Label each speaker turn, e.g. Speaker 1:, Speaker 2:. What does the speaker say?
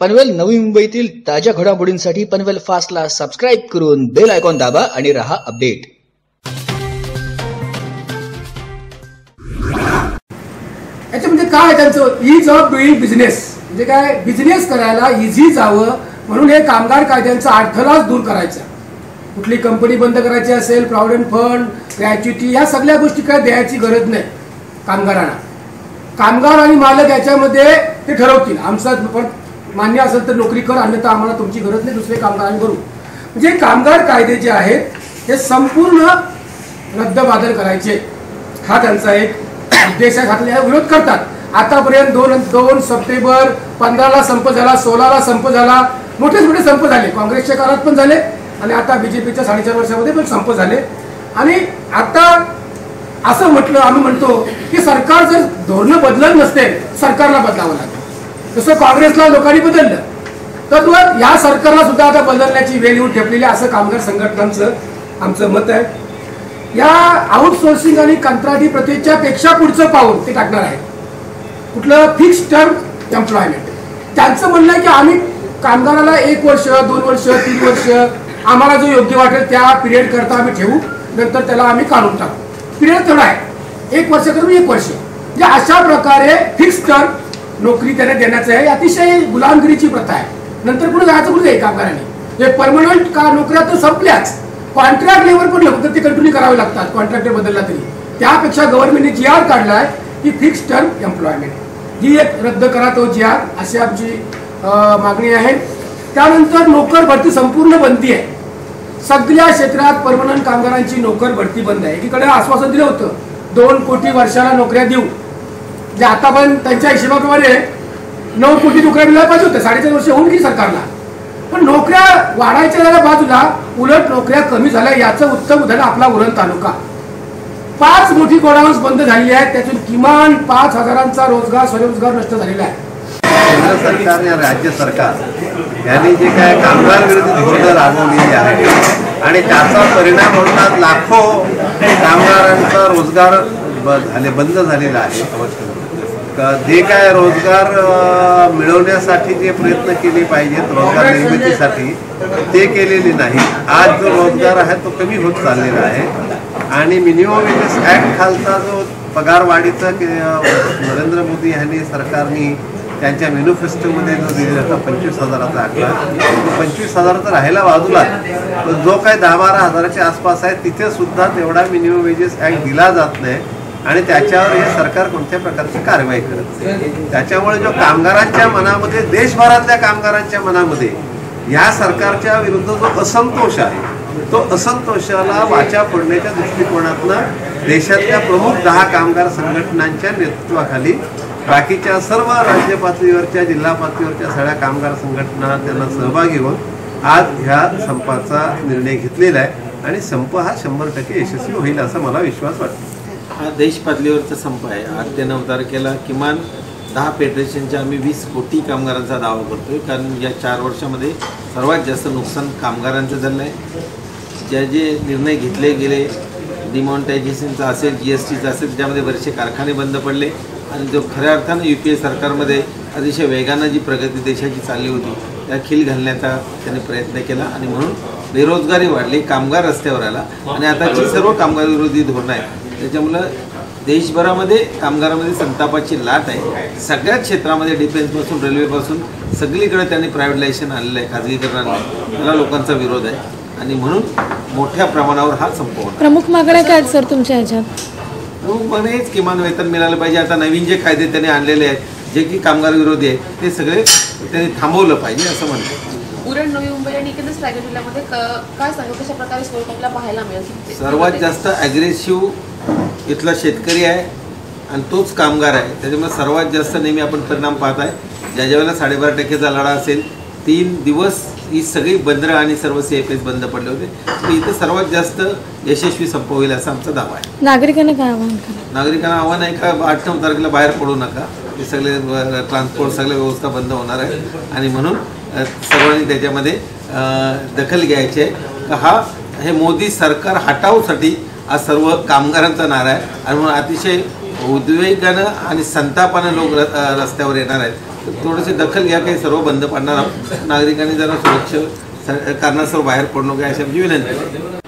Speaker 1: पनवेल नवी मुंबईतील ताज्या घडामोडींसाठी पनवेल फास्टला सबस्क्राईब करून बेल आयकॉन दाबा आणि रहा अपडेट
Speaker 2: याच्यामध्ये काय त्यांचं? इज ऑफ डुईंग बिझनेस म्हणजे काय? बिझनेस करायला इझी जावं. म्हणून हे कामगार कायद्यांचा अडथळाच दूर करायचा. कुठली कंपनी बंद करायची असेल प्रॉव्हिडंट फंड ग्रॅच्युटी या सगळ्या गोष्टी काय द्यायची गरज नाही कामगारांना. कामगार आणि मालक याच्यामध्ये ते ठरवतील. आमचा पण मान्य असेल तर नोकरी कर अन्यथा आम्हाला तुमची गरज नाही दुसरे कामगारांनी करू. म्हणजे कामगार कायदे जे आहेत हे संपूर्ण रद्दबादल करायचे. हा त्यांचा एक उद्देश आहे घातलेला विरोध करतात. आतापर्यंत दोन दोन सप्टेंबर पंधराला संप झाला सोळाला संप झाला मोठे मोठे संप झाले. काँग्रेसच्या काळात पण झाले आणि आता बीजेपीच्या साडेचार वर्षामध्ये पण संप झाले. आणि आता असं म्हटलं आम्ही म्हणतो की सरकार जर धोरणं बदलत नसते सरकारला बदलावं लागेल. जसं काँग्रेसला लोकांनी बदललं. तर मग या सरकारला सुद्धा आता बदलण्याची वेळ येऊन ठेपलेली आहे, असं कामगार संघटनांचं आमचं मत आहे. या आउटसोर्सिंग आणि कंत्राटी प्रथेच्या पेक्षा पुढचं पाऊल ते टाकणार आहे. कुठलं फिक्स टर्म एम्प्लॉयमेंट त्यांचं म्हणणं आहे की आम्ही कामगाराला एक वर्ष दोन वर्ष तीन वर्ष आम्हाला जो योग्य वाटेल त्या पिरियड करता आम्ही ठेवू नंतर त्याला आम्ही काढून टाकू. पिरियड तेवढा आहे. एक वर्ष करून एक वर्ष. म्हणजे अशा प्रकारे फिक्स टर्म नोकरी त्यांना देण्याचं आहे. अतिशय गुलामगिरीची प्रथा आहे. नंतर कुठे जायचं कुठे जाईल कामगारांनी हे परमनंट का नोकऱ्या तर संपल्याच. कॉन्ट्रॅक्ट लेवर पण फक्त ते कंटिन्यू करावे लागतात. कॉन्ट्रॅक्टर बदलला तरी. त्यापेक्षा गव्हर्नमेंटने जी आर काढलाय की फिक्स टर्म एम्प्लॉयमेंट ही एक रद्द करा तो जी आर अशी आमची मागणी आहे. त्यानंतर नोकर भरती संपूर्ण बंदी आहे. सगळ्या क्षेत्रात परमनंट कामगारांची नोकर भरती बंद आहे. एकीकडे आश्वासन दिलं होतं दोन कोटी वर्षाला नोकऱ्या देऊ. जे आता पण त्यांच्या हिशोबाप्रमाणे नऊ कोटी नोकऱ्या मिळायला पाहिजे होत्या. साडेचार वर्ष होऊन गेली सरकारला. पण नोकऱ्या वाढायच्या झाल्या बाजूला उलट नोकऱ्या कमी झाल्या. याचं उत्तम उदाहरण आपला उरण तालुका. पाच मोठी गोडाऊन्स बंद झालेली आहेत. त्यातून किमान पाच हजारांचा रोजगार स्वयंरोजगार नष्ट झालेला आहे.
Speaker 3: केंद्र सरकार या राज्य सरकार यांनी जे काय कामगार विरोधी धोरणं राबवलेली आहे आणि त्याचा परिणाम होतात लाखो कामगारांचा रोजगार झाले बंद झालेला आहे. क- जे काय रोजगार मिळवण्यासाठी जे प्रयत्न केले पाहिजेत रोजगार निर्मितीसाठी ते केलेले नाही. आज जो रोजगार आहे तो कमी होत चाललेला आहे. आणि मिनिमम वेजेस ऍक्ट खालचा जो पगार वाढीचा के- अ, नरेंद्र मोदी यांनी सरकारने त्यांच्या मॅनिफेस्टोमध्ये जो दिलेला होता पंचवीस हजाराचा आकडा. तो पंचवीस हजाराचा राहिला बाजूला. तर जो काय दहा बारा हजाराच्या आसपास आहे तिथे सुद्धा तेवढा मिनिमम वेजेस ऍक्ट दिला जात नाही. आणि त्याच्यावर हे सरकार कोणत्या प्रकारची कारवाई करत नाही. त्याच्यामुळे जो कामगारांच्या मनामध्ये देशभरातल्या कामगारांच्या मनामध्ये या सरकारच्या विरुद्ध जो असंतोष आहे तो असंतोषाला वाचा फोडण्याच्या दृष्टिकोनातनं देशातल्या प्रमुख दहा कामगार संघटनांच्या नेतृत्वाखाली बाकीच्या सर्व राज्य पातळीवरच्या जिल्हा पातळीवरच्या सगळ्या कामगार संघटना त्यांना सहभागी होऊन आज ह्या संपाचा निर्णय घेतलेला आहे. आणि संप हा शंभर टक्के यशस्वी होईल असा मला विश्वास वाटतो.
Speaker 4: हा देश पातळीवरचा संप आहे. आठ ते नऊ तारखेला किमान दहा फेडरेशनच्या आम्ही वीस कोटी कामगारांचा दावा करतोय. कारण या चार वर्षामध्ये सर्वात जास्त नुकसान कामगारांचं झालं आहे ज्या जे निर्णय घेतले गेले डिमॉनिटायझेशनचा असेल जी एस टीचा असेल ज्यामध्ये बरेचसे कारखाने बंद पडले. आणि जो खऱ्या अर्थानं यू पी ए सरकारमध्ये अतिशय वेगानं जी प्रगती देशाची चालली होती त्या खील घालण्याचा त्यांनी प्रयत्न केला. आणि म्हणून बेरोजगारी वाढली कामगार रस्त्यावर आला. आणि आताची सर्व कामगार विरोधी धोरणं आहेत. त्याच्यामुळं देशभरामध्ये कामगारामध्ये संतापाची लाट आहे. सगळ्याच क्षेत्रामध्ये डिफेन्सपासून रेल्वेपासून सगळीकडे त्यांनी प्रायव्हेटायझेशन आणलेलं आहे खाजगीकरण आणलं आहे. त्याला लोकांचा विरोध आहे. आणि म्हणून मोठ्या प्रमाणावर हा संप होणार
Speaker 5: प्रमुख मागण्या काय आहेत सर तुमच्या ह्याच्यात?
Speaker 4: मग म्हणेच किमान वेतन मिळालं पाहिजे. आता नवीन जे कायदे त्यांनी आणलेले आहेत जे की कामगार विरोधी आहेत ते सगळे त्यांनी थांबवलं पाहिजे असं म्हणतात.
Speaker 6: उरण नवी मुंबई आणि एकंदरीत रायगड जिल्ह्यामध्ये क- काय सांगू? कशा प्रकारे पाहायला मिळेल?
Speaker 4: सर्वात जास्त ॲग्रेसिव्ह इथला शेतकरी आहे आणि तोच कामगार आहे. त्याच्यामुळे सर्वात जास्त नेहमी आपण परिणाम पाहत आहे. ज्या ज्यावेळेला साडेबारा टक्केचा लढा असेल तीन दिवस ही सगळी बंदरं आणि सर्व सी एफ एस बंद पडले होते. तर इथं सर्वात जास्त यशस्वी संप होईल असा आमचा दावा आहे.
Speaker 5: नागरिकांना काय आवाहन करा?
Speaker 4: नागरिकांना आव्हान आहे का आठ नऊ तारखेला बाहेर पडू नका. हे सगळे ट्रान्सपोर्ट सगळ्या व्यवस्था बंद होणार आहे. आणि म्हणून सर्वांनी त्याच्यामध्ये दखल घ्यायची आहे. का हा हे मोदी सरकार हटावसाठी हा सर्व कामगारांचा नारा आहे. आणि म्हणून अतिशय उद्वेगानं आणि संतापानं लोक र- रस्त्यावर येणार आहेत. तर थोडीशी दखल घ्या काही सर्व बंद पाडणार आहोत. नागरिकांनी जरा सुरक्षा कारणास्तव बाहेर पडणं काय अशी आमची विनंती.